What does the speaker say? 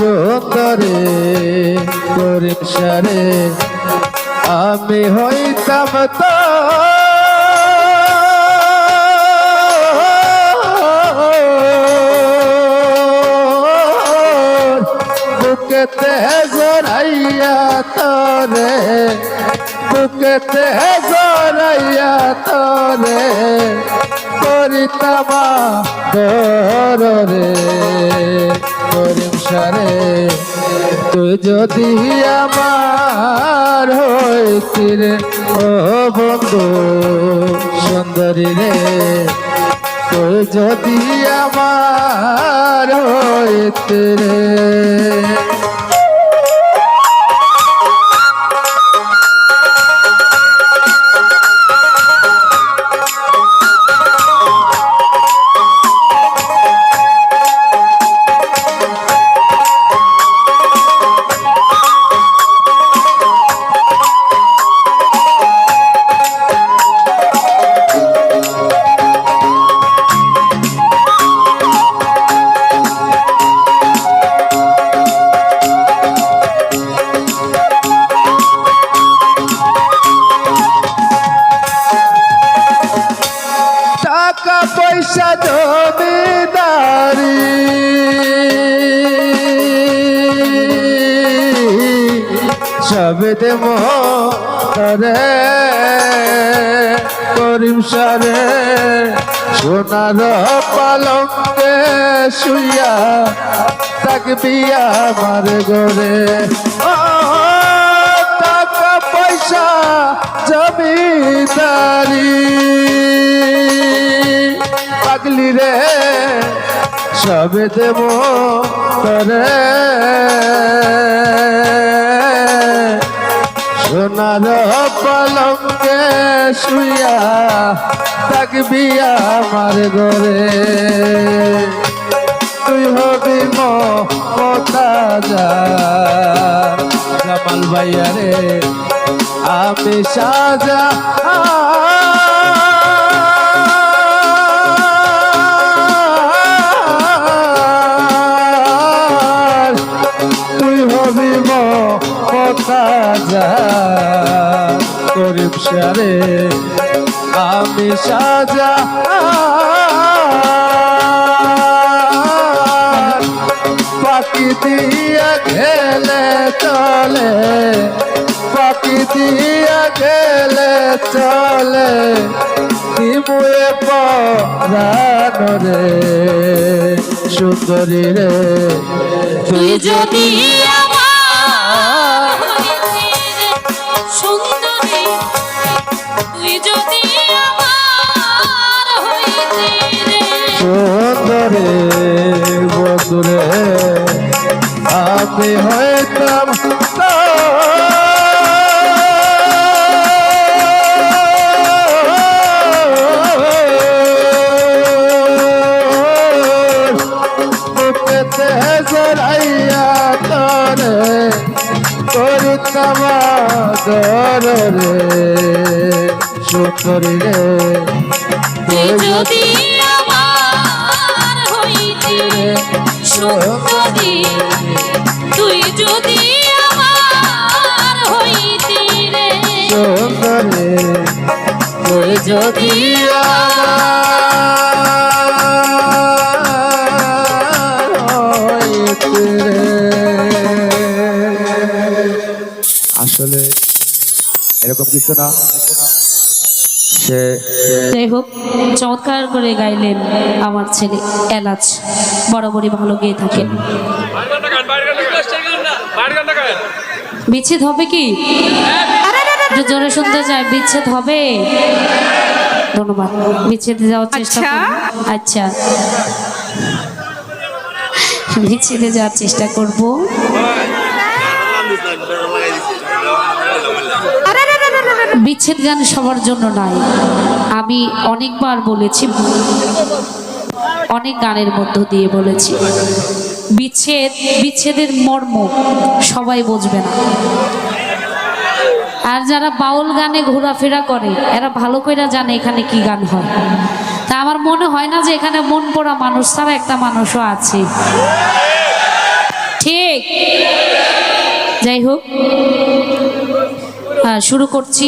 সুন্দরে করিম সারে আমি হইতাম তো। বুকেতে জড়াইয়া তরে বুকেতে জড়াইয়া তরে করিতামা রে করিম সারে তুই যদি আমার হইতি ও বন্ধু সুন্দরী রে তুই যদি আমার হইতি সবে দেব রে করিম সারে, সোনার পালঙ্কে শুইয়া থাকবি আমার গরে টাকা পয়সা জমিদারি, পাগলি রে সবে দেব করে সোনার পালঙ্কে শুয়া থাকবি আমার ঘরে। তুই হবি মতাজা জামাল ভাইয়া আমি সাজা। গরিব সারে আমি সাজা। পাখি দিয়া খেলে চলে পাখি দিয়া খেলে চলে দিমুয়ে পরানো রে, সুন্দরী রে। তুই যদি সুন্দরে বন্ধুরে আমি তরে করিতাম রে। সুন্দরী রে যদি যদি। আসলে এরকম কিছু না। সে যাই হোক চমৎকার করে গাইলেন আমার ছেলে এলাচ। বরাবরই ভালো গেয়ে থাকেন। বিচ্ছেদ হবে কি? একটু জোরে শুনতে চাই বিচ্ছেদ হবে? ধন্যবাদ বিচ্ছেদে যাওয়ার চেষ্টা করব। আচ্ছা। বিচ্ছেদে যাওয়ার চেষ্টা করব। বিচ্ছেদ গান সবার জন্য নাই। আমি অনেকবার বলেছি অনেক গানের মধ্য দিয়ে বলেছি। বিচ্ছেদ বিচ্ছেদের মর্ম সবাই বুঝবে না। আর যারা বাউল গানে ঘোরাফেরা করে, এরা ভালো করে জানে এখানে কি গান হয়। তা আমার মনে হয় না যে এখানে মন পড়া মানুষ ছাড়া একটা মানুষও আছে। ঠিক। যাই হোক শুরু করছি।